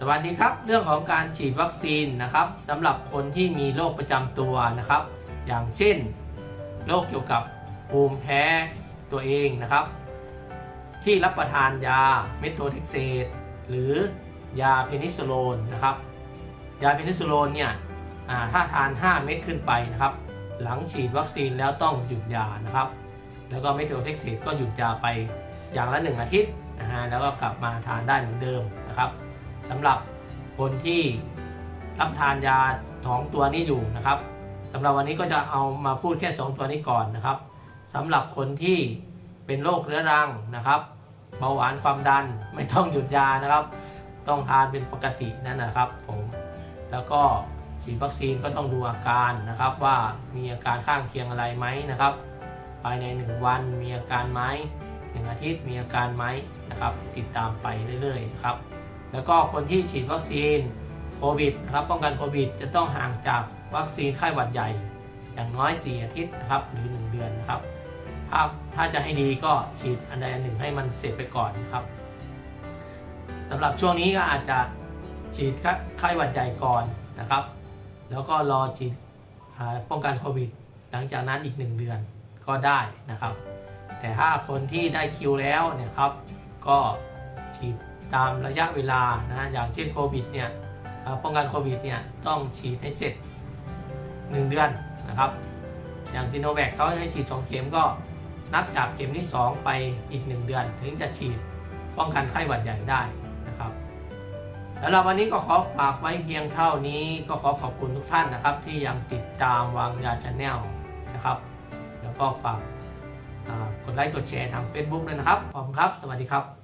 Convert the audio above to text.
สวัสดีครับ เรื่องของการฉีดวัคซีนนะครับสำหรับคนที่มีโรคประจำตัวนะครับ อย่างเช่นโรคเกี่ยวกับภูมิแพ้ตัวเองนะครับ ที่รับประทานยาเมโทเท็กเซตหรือยาเพนิซิลโลนนะครับยาเพนิซิลโลนเนี่ยถ้าทาน 5 เม็ดขึ้นไปนะครับ หลังฉีดวัคซีนแล้วต้องหยุดยานะครับ แล้วก็เมโทเท็กเซตก็หยุดยาไปอย่างละ 1 อาทิตย์นะฮะแล้วก็กลับมาทานได้เหมือนเดิมนะครับ สำหรับคนที่รับทานยาสองตัวนี้อยู่นะครับสำหรับวันนี้ก็จะเอามาพูดแค่ 2 ตัวนี้ก่อนนะครับสำหรับคนที่เป็นโรคเรื้อรังนะครับเบาหวานความดันไม่ต้องหยุดยานะครับ ต้องทานเป็นปกตินั่นนะครับผมแล้วก็ฉีดวัคซีนก็ต้องดูอาการนะครับ ว่ามีอาการข้างเคียงอะไรไหมนะครับ ภายใน 1 วันมีอาการไหมหนึ่งอาทิตย์มีอาการไหมนะครับ ติดตามไปเรื่อยๆนะครับ แล้วก็คนที่ฉีดวัคซีนโควิดนะครับป้องกันโควิด จะต้องห่างจากวัคซีนไข้หวัดใหญ่ อย่างน้อย 4 อาทิตย์นะครับหรือ 1 เดือนนะครับถ้าถ้าจะให้ดีก็ฉีดอันใดอันหนึ่งให้มันเสร็จไปก่อนนะครับสำหรับช่วงนี้ก็อาจจะฉีดไข้หวัดใหญ่ก่อนนะครับ แล้วก็รอฉีดป้องกันโควิด หลังจากนั้นอีก 1 เดือนก็ได้นะครับ แต่ถ้าคนที่ได้คิวแล้วเนี่ยครับก็ฉีด ตามระยะเวลานะอย่างเช่นโควิดเนี่ยป้องกันโควิดเนี่ยต้องฉีดให้เสร็จ 1 เดือนนะครับ อย่างซีโนแวคเขาให้ฉีด2เข็มก็นับจากเข็มที่ 2 ไปอีก 1 เดือน ถึงจะฉีดป้องกันไข้หวัดใหญ่ได้นะครับสำหรับวันนี้ก็ขอฝากไว้เพียงเท่านี้ก็ขอขอบคุณทุกท่านนะครับ ที่ยังติดตามวางยาชาแนลนะครับ แล้วก็ฝากกดไลค์กดแชร์ทาง Facebook ด้วยนะครับขอบคุณครับ สวัสดีครับ